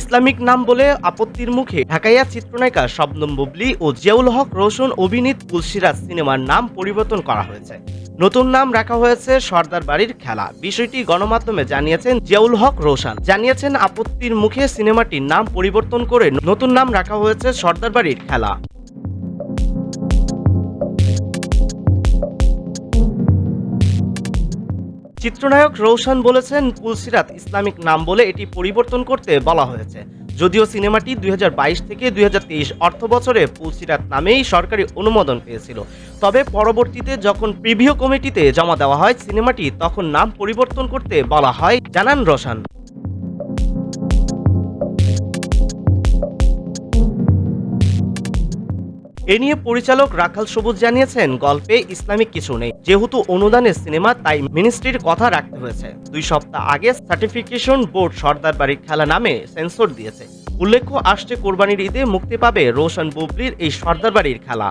Islamic নাম বলে আপত্তির মুখে ঢাকাইয়া চিত্রনায়িকা শবনম বুবলি ও জিয়াউল হক রোশন, অভিনীত তুলসিরাজ সিনেমার নাম পরিবর্তন করা হয়েছে। নতুন নাম রাখা হয়েছে সর্দার বাড়ির খেলা। বিষয়টি গণমাধ্যমে জানিয়েছেন জিয়াউল হক রোশন। জানিয়েছেন আপত্তির মুখে সিনেমাটির নাম পরিবর্তন করে নতুন নাম রাখা হয়েছে সর্দার বাড়ির খেলা। চিত্রনায়ক রৌশান বলেছেন, তুলসিরাত ইসলামিক নাম বলে এটি পরিবর্তন করতে বলা হয়েছে। যদিও সিনেমাটি দুই হাজার বাইশ থেকে দুই হাজার তেইশ অর্থ বছরে কুলসিরাত নামেই সরকারি অনুমোদন পেয়েছিল। তবে পরবর্তীতে যখন প্রিভিও কমিটিতে জমা দেওয়া হয়, সিনেমাটি তখন নাম পরিবর্তন করতে বলা হয়, জানান রোশন। এ নিয়ে পরিচালক রাখাল সবুজ জানিয়েছেন, গল্পে ইসলামিক কিছু নেই। যেহেতু অনুদানের সিনেমা, তাই মিনিস্ট্রির কথা রাখতে হয়েছে। দুই সপ্তাহ আগে সার্টিফিকেশন বোর্ড সর্দার বাড়ির খেলা নামে সেন্সর দিয়েছে। উল্লেখ্য, আসছে কোরবানির ঈদে মুক্তি পাবে রোশন বুবলির এই সর্দার বাড়ির খেলা।